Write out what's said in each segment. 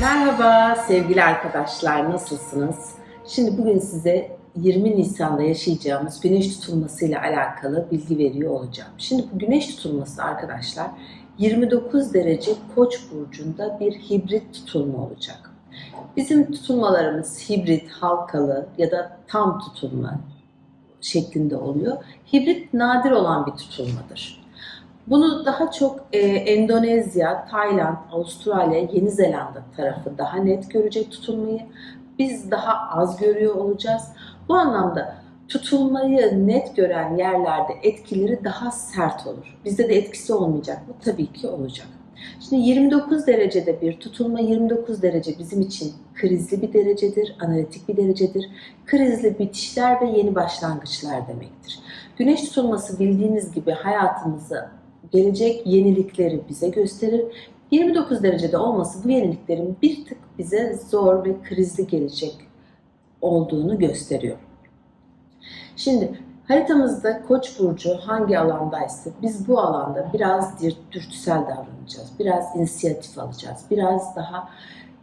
Merhaba sevgili arkadaşlar, nasılsınız? Şimdi bugün size 20 Nisan'da yaşayacağımız güneş tutulması ile alakalı bilgi veriyor olacağım. Şimdi bu güneş tutulması arkadaşlar 29 derece Koç burcunda bir hibrit tutulma olacak. Bizim tutulmalarımız hibrit, halkalı ya da tam tutulma şeklinde oluyor. Hibrit nadir olan bir tutulmadır. Bunu daha çok e, Endonezya, Tayland, Avustralya, Yeni Zelanda tarafı daha net görecek tutulmayı. Biz daha az görüyor olacağız. Bu anlamda tutulmayı net gören yerlerde etkileri daha sert olur. Bizde de etkisi olmayacak mı? Tabii ki olacak. Şimdi 29 derecede bir tutulma, 29 derece bizim için krizli bir derecedir, analitik bir derecedir. Krizli bitişler ve yeni başlangıçlar demektir. Güneş tutulması bildiğiniz gibi hayatımızı gelecek yenilikleri bize gösterir. 29 derecede olması bu yeniliklerin bir tık bize zor ve krizli gelecek olduğunu gösteriyor. Şimdi haritamızda Koç burcu hangi alandaysa biz bu alanda biraz dürtüsel davranacağız. Biraz inisiyatif alacağız. Biraz daha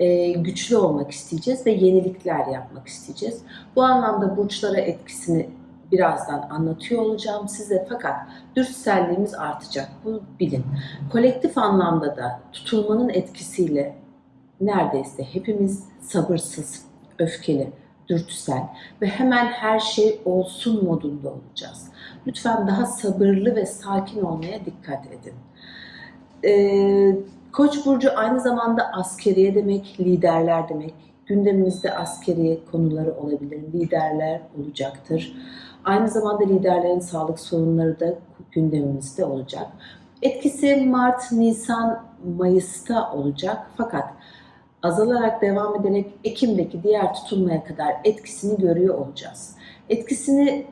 e, güçlü olmak isteyeceğiz ve yenilikler yapmak isteyeceğiz. Bu anlamda burçlara etkisini birazdan anlatıyor olacağım size fakat dürtüselliğimiz artacak bu bilin. Kolektif anlamda da tutulmanın etkisiyle neredeyse hepimiz sabırsız, öfkeli, dürtüsel ve hemen her şey olsun modunda olacağız. Lütfen daha sabırlı ve sakin olmaya dikkat edin. Ee, Koç burcu aynı zamanda askeriye demek, liderler demek. Gündemimizde askeriye konuları olabilir, liderler olacaktır. Aynı zamanda liderlerin sağlık sorunları da gündemimizde olacak. Etkisi Mart, Nisan, Mayıs'ta olacak fakat azalarak devam ederek Ekim'deki diğer tutulmaya kadar etkisini görüyor olacağız. Etkisini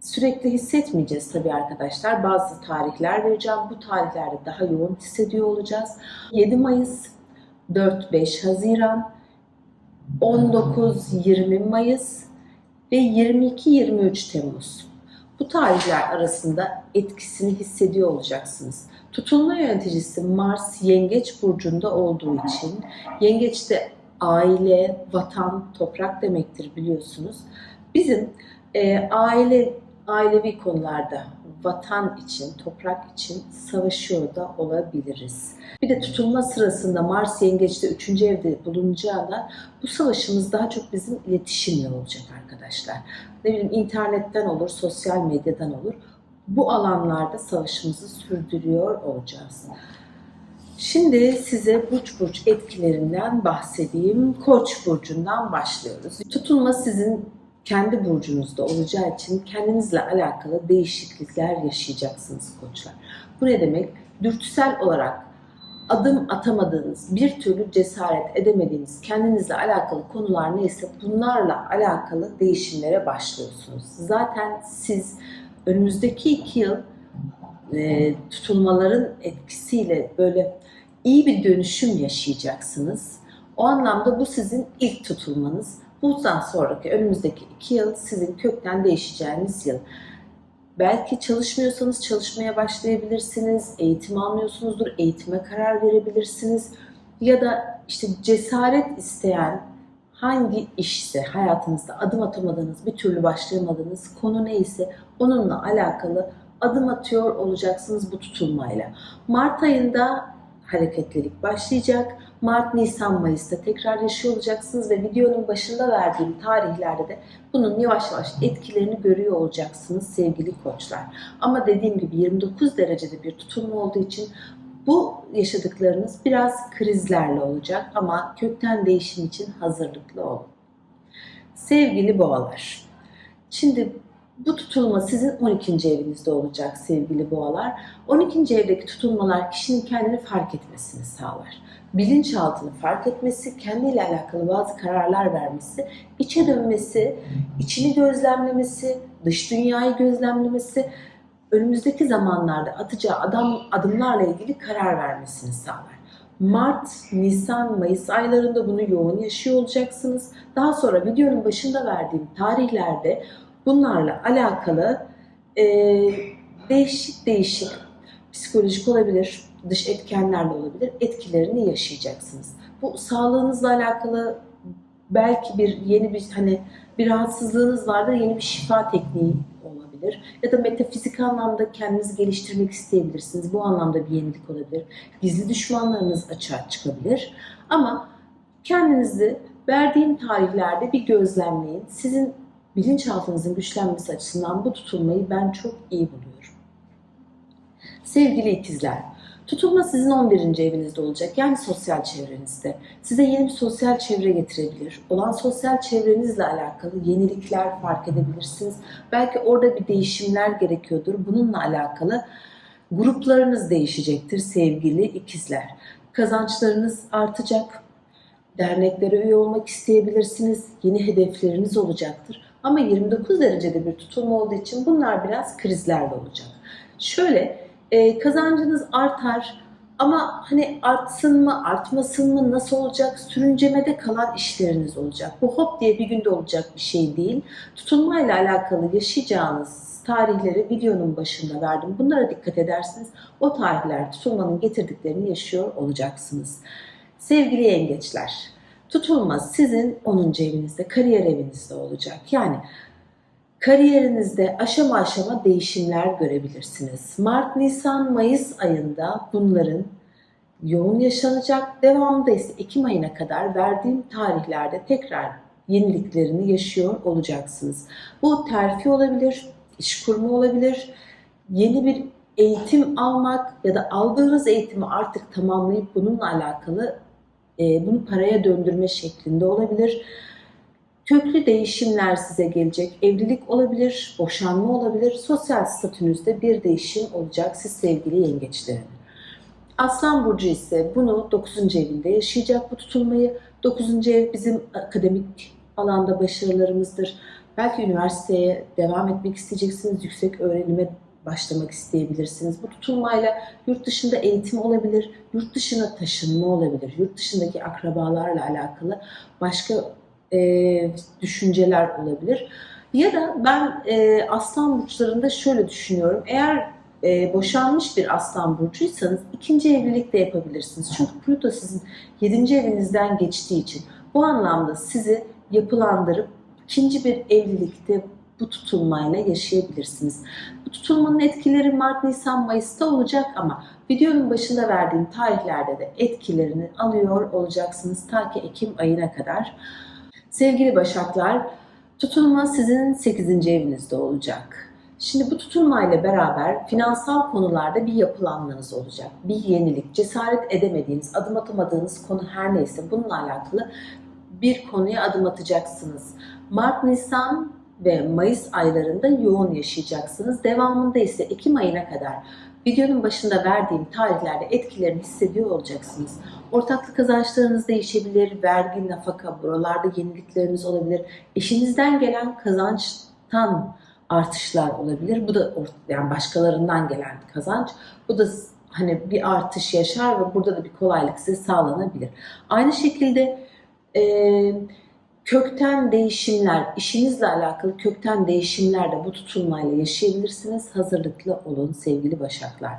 sürekli hissetmeyeceğiz tabii arkadaşlar. Bazı tarihler vereceğim. Bu tarihlerde daha yoğun hissediyor olacağız. 7 Mayıs, 4-5 Haziran, 19-20 Mayıs ve 22-23 Temmuz. Bu tarihler arasında etkisini hissediyor olacaksınız. Tutulma yöneticisi Mars Yengeç burcunda olduğu için Yengeç'te aile, vatan, toprak demektir biliyorsunuz. Bizim e, aile ailevi konularda vatan için, toprak için savaşıyor da olabiliriz. Bir de tutulma sırasında Mars Yengeç'te 3. evde bulunacağına bu savaşımız daha çok bizim iletişimle olacak arkadaşlar. Ne bileyim internetten olur, sosyal medyadan olur. Bu alanlarda savaşımızı sürdürüyor olacağız. Şimdi size burç burç etkilerinden bahsedeyim. Koç burcundan başlıyoruz. Tutulma sizin kendi burcunuzda olacağı için kendinizle alakalı değişiklikler yaşayacaksınız koçlar. Bu ne demek? Dürtüsel olarak adım atamadığınız, bir türlü cesaret edemediğiniz kendinizle alakalı konular neyse bunlarla alakalı değişimlere başlıyorsunuz. Zaten siz önümüzdeki iki yıl e, tutulmaların etkisiyle böyle iyi bir dönüşüm yaşayacaksınız. O anlamda bu sizin ilk tutulmanız. Bundan sonraki önümüzdeki iki yıl sizin kökten değişeceğiniz yıl. Belki çalışmıyorsanız çalışmaya başlayabilirsiniz, eğitim almıyorsunuzdur, eğitime karar verebilirsiniz. Ya da işte cesaret isteyen hangi işse hayatınızda adım atamadığınız, bir türlü başlayamadığınız konu neyse onunla alakalı adım atıyor olacaksınız bu tutulmayla. Mart ayında hareketlilik başlayacak. Mart, Nisan, Mayıs'ta tekrar yaşıyor olacaksınız ve videonun başında verdiğim tarihlerde de bunun yavaş yavaş etkilerini görüyor olacaksınız sevgili koçlar. Ama dediğim gibi 29 derecede bir tutulma olduğu için bu yaşadıklarınız biraz krizlerle olacak ama kökten değişim için hazırlıklı olun. Sevgili boğalar, şimdi bu tutulma sizin 12. evinizde olacak sevgili boğalar. 12. evdeki tutulmalar kişinin kendini fark etmesini sağlar. Bilinçaltını fark etmesi, kendiyle alakalı bazı kararlar vermesi, içe dönmesi, içini gözlemlemesi, dış dünyayı gözlemlemesi, önümüzdeki zamanlarda atacağı adam, adımlarla ilgili karar vermesini sağlar. Mart, Nisan, Mayıs aylarında bunu yoğun yaşıyor olacaksınız. Daha sonra videonun başında verdiğim tarihlerde bunlarla alakalı e, değişik değişik psikolojik olabilir, dış etkenlerle olabilir etkilerini yaşayacaksınız. bu sağlığınızla alakalı belki bir yeni bir hani bir rahatsızlığınız vardır, yeni bir şifa tekniği olabilir. Ya da metafizik anlamda kendinizi geliştirmek isteyebilirsiniz. Bu anlamda bir yenilik olabilir. Gizli düşmanlarınız açığa çıkabilir. Ama kendinizi verdiğim tarihlerde bir gözlemleyin. Sizin bilinçaltınızın güçlenmesi açısından bu tutulmayı ben çok iyi buluyorum. Sevgili ikizler, tutulma sizin 11. evinizde olacak yani sosyal çevrenizde. Size yeni bir sosyal çevre getirebilir. Olan sosyal çevrenizle alakalı yenilikler fark edebilirsiniz. Belki orada bir değişimler gerekiyordur. Bununla alakalı gruplarınız değişecektir sevgili ikizler. Kazançlarınız artacak. Derneklere üye olmak isteyebilirsiniz. Yeni hedefleriniz olacaktır. Ama 29 derecede bir tutulma olduğu için bunlar biraz krizlerle olacak. Şöyle e, kazancınız artar ama hani artsın mı artmasın mı nasıl olacak sürüncemede kalan işleriniz olacak. Bu hop diye bir günde olacak bir şey değil. Tutulmayla alakalı yaşayacağınız tarihleri videonun başında verdim. Bunlara dikkat ederseniz o tarihler tutulmanın getirdiklerini yaşıyor olacaksınız. Sevgili yengeçler, tutulma sizin 10. evinizde, kariyer evinizde olacak. Yani kariyerinizde aşama aşama değişimler görebilirsiniz. Mart, Nisan, Mayıs ayında bunların yoğun yaşanacak. Devamında ise Ekim ayına kadar verdiğim tarihlerde tekrar yeniliklerini yaşıyor olacaksınız. Bu terfi olabilir, iş kurma olabilir, yeni bir eğitim almak ya da aldığınız eğitimi artık tamamlayıp bununla alakalı e, bunu paraya döndürme şeklinde olabilir. Köklü değişimler size gelecek. Evlilik olabilir, boşanma olabilir. Sosyal statünüzde bir değişim olacak siz sevgili yengeçlerin. Aslan Burcu ise bunu 9. evinde yaşayacak bu tutulmayı. 9. ev bizim akademik alanda başarılarımızdır. Belki üniversiteye devam etmek isteyeceksiniz, yüksek öğrenime başlamak isteyebilirsiniz. Bu tutulmayla yurt dışında eğitim olabilir, yurt dışına taşınma olabilir, yurt dışındaki akrabalarla alakalı başka e, düşünceler olabilir. Ya da ben e, aslan burçlarında şöyle düşünüyorum. Eğer e, boşanmış bir aslan burcuysanız ikinci evlilik de yapabilirsiniz. Çünkü Plüto sizin yedinci evinizden geçtiği için bu anlamda sizi yapılandırıp ikinci bir evlilikte bu tutulmayla yaşayabilirsiniz. Bu tutulmanın etkileri Mart, Nisan, Mayıs'ta olacak ama videonun başında verdiğim tarihlerde de etkilerini alıyor olacaksınız ta ki Ekim ayına kadar. Sevgili Başaklar, tutulma sizin 8. evinizde olacak. Şimdi bu tutulmayla beraber finansal konularda bir yapılanmanız olacak. Bir yenilik, cesaret edemediğiniz, adım atamadığınız konu her neyse bununla alakalı bir konuya adım atacaksınız. Mart, Nisan ve Mayıs aylarında yoğun yaşayacaksınız. Devamında ise Ekim ayına kadar videonun başında verdiğim tarihlerde etkilerini hissediyor olacaksınız. Ortaklık kazançlarınız değişebilir, vergi, nafaka, buralarda yenilikleriniz olabilir. Eşinizden gelen kazançtan artışlar olabilir. Bu da yani başkalarından gelen kazanç. Bu da hani bir artış yaşar ve burada da bir kolaylık size sağlanabilir. Aynı şekilde e, kökten değişimler, işinizle alakalı kökten değişimler de bu tutulmayla yaşayabilirsiniz. Hazırlıklı olun sevgili başaklar.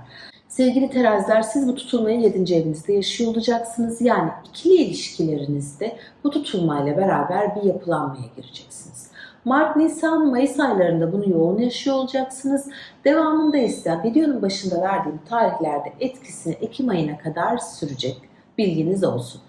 Sevgili teraziler siz bu tutulmayı 7. evinizde yaşıyor olacaksınız. Yani ikili ilişkilerinizde bu tutulmayla beraber bir yapılanmaya gireceksiniz. Mart, Nisan, Mayıs aylarında bunu yoğun yaşıyor olacaksınız. Devamında ise videonun başında verdiğim tarihlerde etkisini Ekim ayına kadar sürecek. Bilginiz olsun.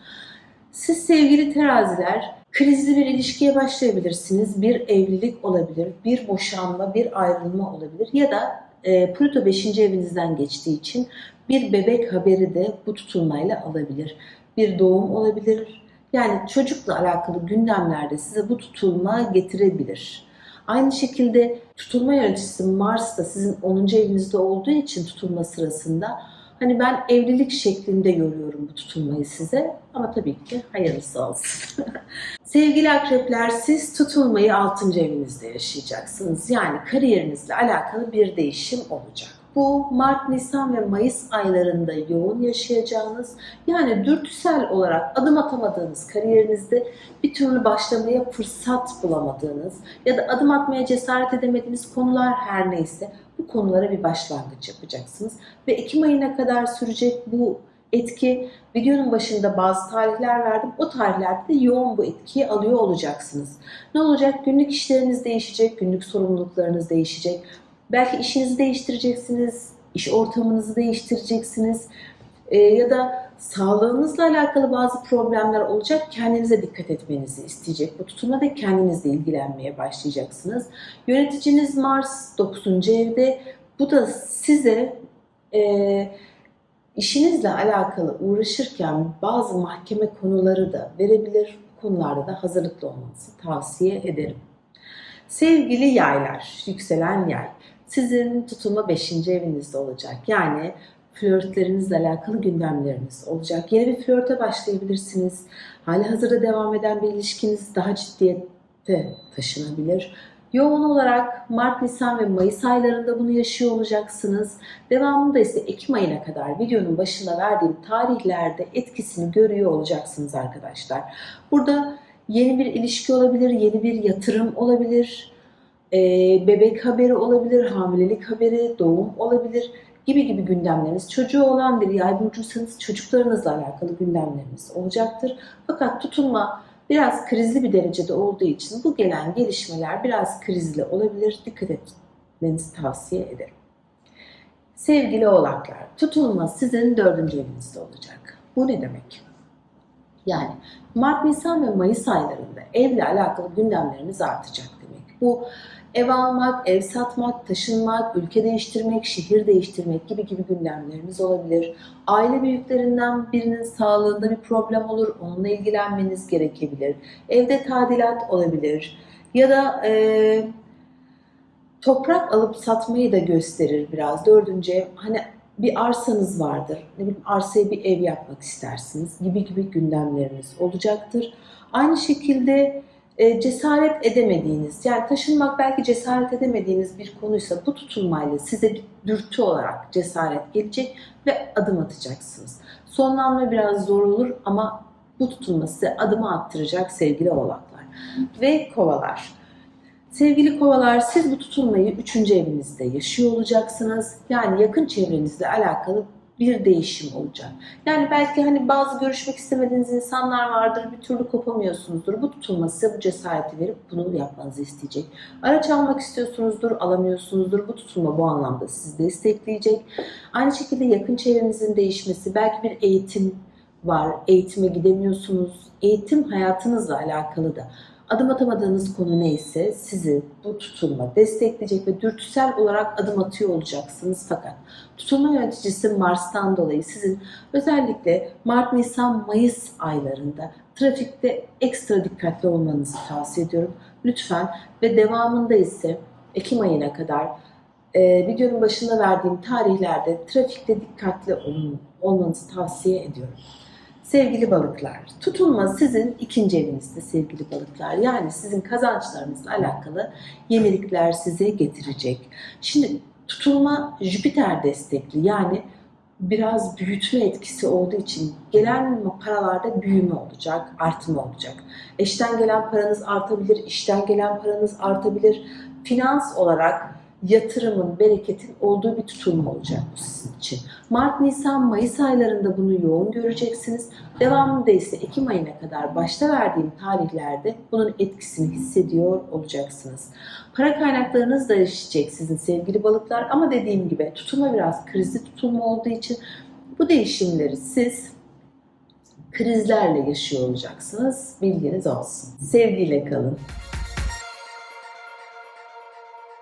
Siz sevgili teraziler krizli bir ilişkiye başlayabilirsiniz. Bir evlilik olabilir, bir boşanma, bir ayrılma olabilir ya da e, Plüto 5. evinizden geçtiği için bir bebek haberi de bu tutulmayla alabilir. Bir doğum olabilir. Yani çocukla alakalı gündemlerde size bu tutulma getirebilir. Aynı şekilde tutulma yöneticisi Mars da sizin 10. evinizde olduğu için tutulma sırasında Hani ben evlilik şeklinde görüyorum bu tutulmayı size ama tabii ki hayırlısı olsun. Sevgili akrepler siz tutulmayı 6. evinizde yaşayacaksınız. Yani kariyerinizle alakalı bir değişim olacak. Bu Mart, Nisan ve Mayıs aylarında yoğun yaşayacağınız yani dürtüsel olarak adım atamadığınız kariyerinizde bir türlü başlamaya fırsat bulamadığınız ya da adım atmaya cesaret edemediğiniz konular her neyse bu konulara bir başlangıç yapacaksınız. Ve Ekim ayına kadar sürecek bu etki. Videonun başında bazı tarihler verdim. O tarihlerde de yoğun bu etkiyi alıyor olacaksınız. Ne olacak? Günlük işleriniz değişecek, günlük sorumluluklarınız değişecek. Belki işinizi değiştireceksiniz, iş ortamınızı değiştireceksiniz. Ee, ya da sağlığınızla alakalı bazı problemler olacak. Kendinize dikkat etmenizi isteyecek. Bu tutulma ve kendinizle ilgilenmeye başlayacaksınız. Yöneticiniz Mars 9. evde. Bu da size e, işinizle alakalı uğraşırken bazı mahkeme konuları da verebilir. Bu konularda da hazırlıklı olmanızı tavsiye ederim. Sevgili yaylar, yükselen yay. Sizin tutulma 5. evinizde olacak. Yani flörtlerinizle alakalı gündemleriniz olacak. Yeni bir flörte başlayabilirsiniz. Hali hazırda devam eden bir ilişkiniz daha ciddiyette taşınabilir. Yoğun olarak Mart, Nisan ve Mayıs aylarında bunu yaşıyor olacaksınız. Devamında ise Ekim ayına kadar videonun başında verdiğim tarihlerde etkisini görüyor olacaksınız arkadaşlar. Burada yeni bir ilişki olabilir, yeni bir yatırım olabilir, bebek haberi olabilir, hamilelik haberi, doğum olabilir gibi gibi gündemleriniz. Çocuğu olan bir yay burcuysanız çocuklarınızla alakalı gündemleriniz olacaktır. Fakat tutulma biraz krizli bir derecede olduğu için bu gelen gelişmeler biraz krizli olabilir. Dikkat etmenizi tavsiye ederim. Sevgili oğlaklar, tutulma sizin dördüncü evinizde olacak. Bu ne demek? Yani Mart, Nisan ve Mayıs aylarında evle alakalı gündemleriniz artacak demek. Bu ev almak, ev satmak, taşınmak, ülke değiştirmek, şehir değiştirmek gibi gibi gündemleriniz olabilir. Aile büyüklerinden birinin sağlığında bir problem olur, onunla ilgilenmeniz gerekebilir. Evde tadilat olabilir. Ya da e, toprak alıp satmayı da gösterir biraz. Dördüncü ev, hani bir arsanız vardır. Ne bileyim arsaya bir ev yapmak istersiniz gibi gibi gündemleriniz olacaktır. Aynı şekilde cesaret edemediğiniz, yani taşınmak belki cesaret edemediğiniz bir konuysa bu tutulmayla size bir dürtü olarak cesaret gelecek ve adım atacaksınız. Sonlanma biraz zor olur ama bu tutulma size adımı attıracak sevgili oğlaklar. Ve kovalar. Sevgili kovalar siz bu tutulmayı 3. evinizde yaşıyor olacaksınız. Yani yakın çevrenizle alakalı bir değişim olacak. Yani belki hani bazı görüşmek istemediğiniz insanlar vardır, bir türlü kopamıyorsunuzdur. Bu tutulma size bu cesareti verip bunu yapmanızı isteyecek. Araç almak istiyorsunuzdur, alamıyorsunuzdur. Bu tutulma bu anlamda sizi destekleyecek. Aynı şekilde yakın çevrenizin değişmesi, belki bir eğitim var, eğitime gidemiyorsunuz. Eğitim hayatınızla alakalı da adım atamadığınız konu neyse sizi bu tutulma destekleyecek ve dürtüsel olarak adım atıyor olacaksınız. Fakat tutulma yöneticisi Mars'tan dolayı sizin özellikle Mart, Nisan, Mayıs aylarında trafikte ekstra dikkatli olmanızı tavsiye ediyorum. Lütfen ve devamında ise Ekim ayına kadar e, videonun başında verdiğim tarihlerde trafikte dikkatli olun, olmanızı tavsiye ediyorum. Sevgili balıklar, tutulma sizin ikinci evinizde sevgili balıklar. Yani sizin kazançlarınızla alakalı yenilikler size getirecek. Şimdi tutulma Jüpiter destekli yani biraz büyütme etkisi olduğu için gelen paralarda büyüme olacak, artma olacak. Eşten gelen paranız artabilir, işten gelen paranız artabilir. Finans olarak yatırımın, bereketin olduğu bir tutulma olacak bu sizin için. Mart, Nisan, Mayıs aylarında bunu yoğun göreceksiniz. Devamında ise Ekim ayına kadar başta verdiğim tarihlerde bunun etkisini hissediyor olacaksınız. Para kaynaklarınız da değişecek sizin sevgili balıklar ama dediğim gibi tutulma biraz krizli tutulma olduğu için bu değişimleri siz krizlerle yaşıyor olacaksınız. Bilginiz olsun. Sevgiyle kalın.